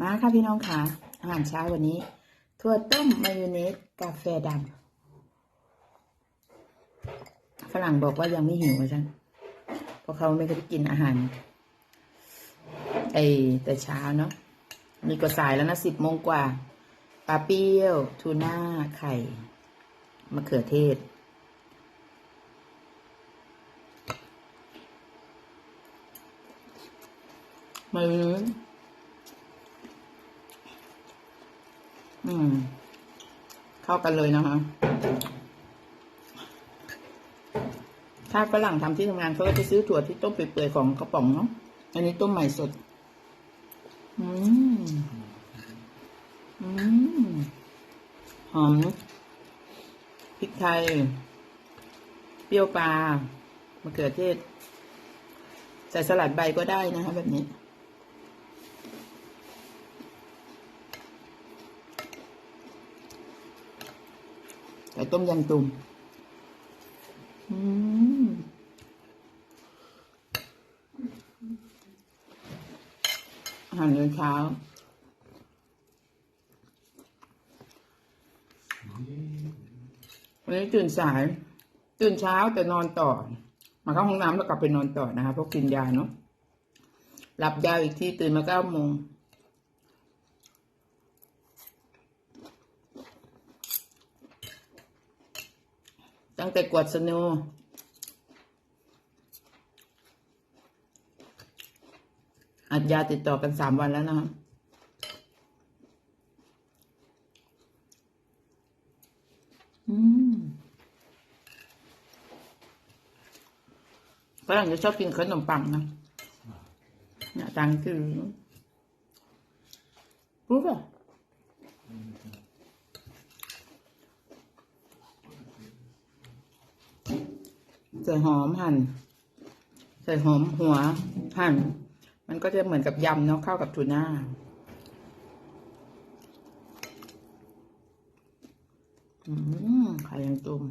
มาค่ะพี่น้องค่ะอาหารเช้าวันนี้ถั่วต้มมายองเนสกาแฟดำฝรั่งบอกว่ายังไม่หิวจังเพราะเขาไม่ได้กินอาหารไอแต่เช้าเนาะนี่ก็สายแล้วนะสิบโมงกว่าปลาเปรี้ยว ทูน่า ไข่มะเขือเทศ มายองเนส อืม เข้ากันเลยนะคะถ้าฝรั่งทำที่ทำงานเขาก็จะซื้อถั่วที่ต้มเปื่อยๆของกระป๋องเนาะอันนี้ต้มใหม่สด อืม อืม หอมพริกไทย เปรี้ยวปลามะเขือเทศใส่สลัดใบก็ได้นะคะแบบนี้ ไก่ต้มยำตุ่มอืมอาหารมื้อเช้าวันนี้ตื่นสาย ตื่นเช้าแต่นอนต่อ มาเข้าห้องน้ำแล้วกลับไปนอนต่อนะคะเพราะกินยาเนาะหลับยาวอีกทีตื่นมาเก้าโมง ตั้งแต่กวดสนูอัดยาติดต่อกันสามวันแล้วนะครับอืมฝรั่งจะชอบกินขนมปังนะเนี่ยตังคือรู้ป่ะ ใส่หอมหั่น ใส่หอมหัวหั่น มันก็จะเหมือนกับยำเนาะเข้ากับทูน่าอืมไข่ยังตุ่ม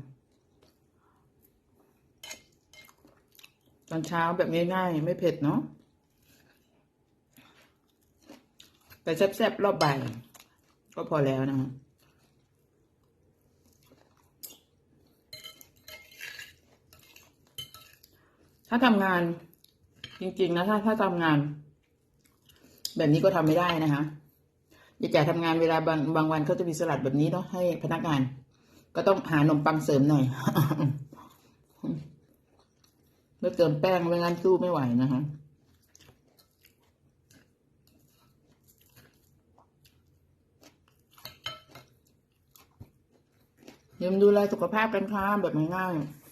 ตอนเช้าแบบง่ายๆ ไม่เผ็ดเนาะแต่แซ่บๆรอบบ่ายก็พอแล้วนะ ถ้าทำงานจริงๆนะถ้าถ้าทำงาน แบบนี้ก็ทำไม่ได้นะคะยายแก่ทำงานเวลาบางบางวันเขาจะมีสลัดแบบนี้เนาะให้พนักงาน ก็ต้องหานมปังเสริมหน่อยแล้วเติมแป้งไม่งั้นสู้ไม่ไหวนะคะอย่าลืมดูแลสุขภาพกันค่ะแบบง่ายๆ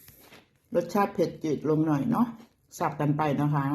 รสชาติเผ็ดจืดลงหน่อยเนาะสับกันไปนะคะ